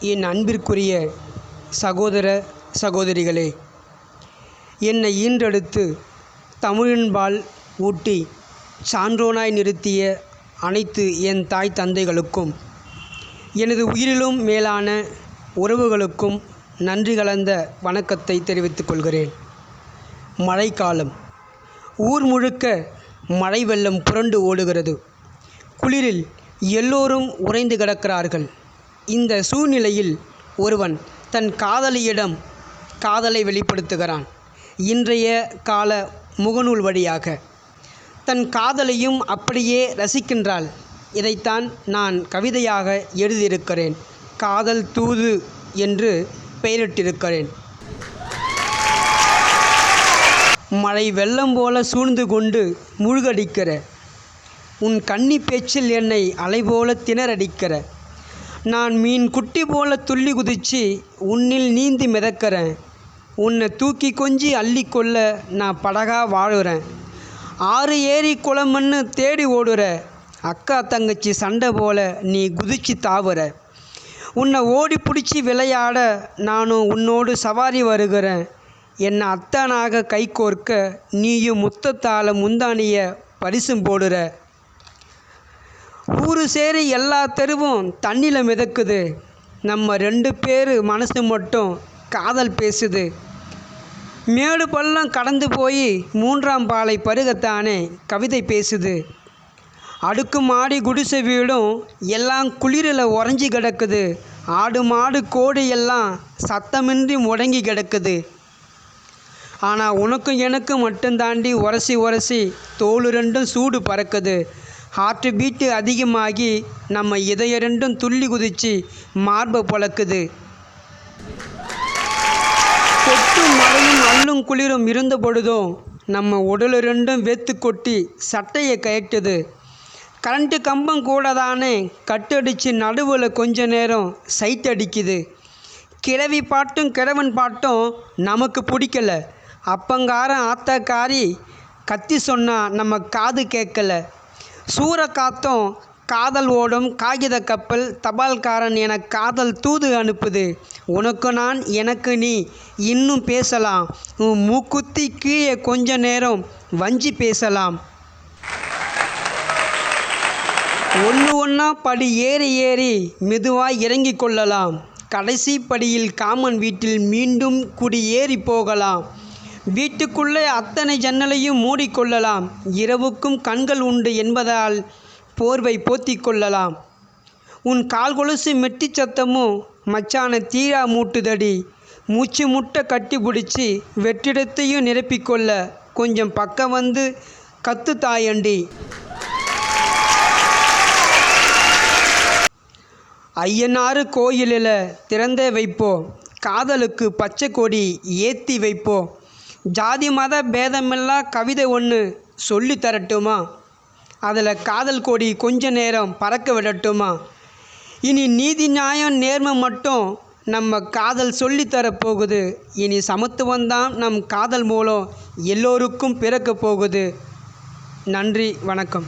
என் அன்பிற்குரிய சகோதர சகோதரிகளே என்னை ஈன்றெடுத்து தமிழின்பால் ஊட்டி சான்றோனாய் நிறுத்திய அனைத்து என் தாய் தந்தைகளுக்கும் எனது உயிரிலும் மேலான உறவுகளுக்கும் நன்றி கலந்த வணக்கத்தை தெரிவித்துக் கொள்கிறேன். மழைக்காலம். ஊர் முழுக்க மழை வெள்ளம் புரண்டு ஓடுகிறது. குளிரில் எல்லோரும் உறைந்து கிடக்கிறார்கள். இந்த சூழ்நிலையில் ஒருவன் தன் காதலியிடம் காதலை வெளிப்படுத்துகிறான். இன்றைய கால முகநூல் வழியாக. தன் காதலையும் அப்படியே ரசிக்கின்றாள். இதைத்தான் நான் கவிதையாக எழுதியிருக்கிறேன். காதல் தூது என்று பெயரிட்டிருக்கிறேன். மழை வெள்ளம் போல சூழ்ந்து கொண்டு முழுகடிக்கிற. உன் கன்னி பேச்சில் என்னை அலைபோல திணறடிக்கிற. நான் மீன் குட்டி போல துள்ளி குதிச்சு உன்னில் நீந்தி மிதக்கிறேன். உன்னை தூக்கி கொஞ்சி அள்ளிக்கொள்ள நான் படகா வாழுறேன். ஆறு ஏரி குளமன்னு தேடி ஓடுற. அக்கா தங்கச்சி சண்டை போல நீ குதிச்சு தாவுற. உன்னை ஓடி பிடிச்சி விளையாட நானும் உன்னோடு சவாரி வருகிறேன். என்னை அத்தானாக கை கோர்க்க நீயும் முத்தத்தால் முந்தானிய பரிசும் போடுற. ஊர் சேரி எல்லா தெருவும் தண்ணியில் மிதக்குது. நம்ம ரெண்டு பேர் மனசு மட்டும் காதல் பேசுது. மேடு பள்ளம் கடந்து போய் மூன்றாம் பாலை பருகத்தானே கவிதை பேசுது. அடுக்கு மாடி குடிசை வீடும் எல்லாம் குளிரில் உறைஞ்சி கிடக்குது. ஆடு மாடு கோடு எல்லாம் சத்தமின்றி முடங்கி கிடக்குது. ஆனால் உனக்கும் எனக்கும் மட்டும் தாண்டி உரசி உரசி தோல் ரெண்டும் சூடு பறக்குது. ஹார்ட் பீட்டு அதிகமாகி நம்ம இதய ரெண்டும் துள்ளி குதிச்சு மார்பை பழக்குது. கொட்டும் மழையும் அள்ளும் குளிரும் இருந்த பொழுதும் நம்ம உடல் ரெண்டும் வெத்து கொட்டி சட்டையை கயட்டுது. கரண்ட்டு கம்பம் கூட தானே கட்டடிச்சு நடுவில் கொஞ்ச நேரம் சைட் அடிக்குது. கிழவி பாட்டும் கிழவன் பாட்டும் நமக்கு பிடிக்கல. அப்பங்காரன் ஆத்தக்காரி கத்தி சொன்னால் நம்ம காது கேட்கல. சூற காத்தும் காதல் ஓடும் காகித கப்பல் தபால்காரன் என காதல் தூது அனுப்புது. உனக்கு நான் எனக்கு நீ இன்னும் பேசலாம். உன் மூக்குத்தி கீழே கொஞ்ச நேரம் வஞ்சி பேசலாம். ஒன்று ஒன்றா படி ஏறி ஏறி மெதுவாய் இறங்கி கொள்ளலாம். கடைசி படியில் காமன் வீட்டில் மீண்டும் குடி ஏறி போகலாம். வீட்டுக்குள்ளே அத்தனை ஜன்னலையும் மூடிக்கொள்ளலாம். இரவுக்கும் கண்கள் உண்டு என்பதால் போர்வை போத்திக் கொள்ளலாம். உன் கால் கொலுசு மெட்டி சத்தமும் மச்சான தீரா மூட்டுதடி. மூச்சு முட்டை கட்டி பிடிச்சி வெற்றிடத்தையும் நிரப்பிக்கொள்ள கொஞ்சம் பக்கம் வந்து கத்து தாயண்டி. ஐயனாறு கோயிலில் திறந்தே வைப்போ காதலுக்கு பச்சை கொடி ஏற்றி வைப்போம். ஜாதி மத பேதமில்லா கவிதை ஒன்று சொல்லி தரட்டுமா? அதில் காதல் கொடி கொஞ்ச நேரம் பறக்க விடட்டுமா? இனி நீதி நியாயம் நேர்மை மட்டும் நம்ம காதல் சொல்லித்தரப்போகுது இனி சமத்துவம்தான் நம் காதல் மூலம் எல்லோருக்கும் பிறக்க போகுது. நன்றி வணக்கம்.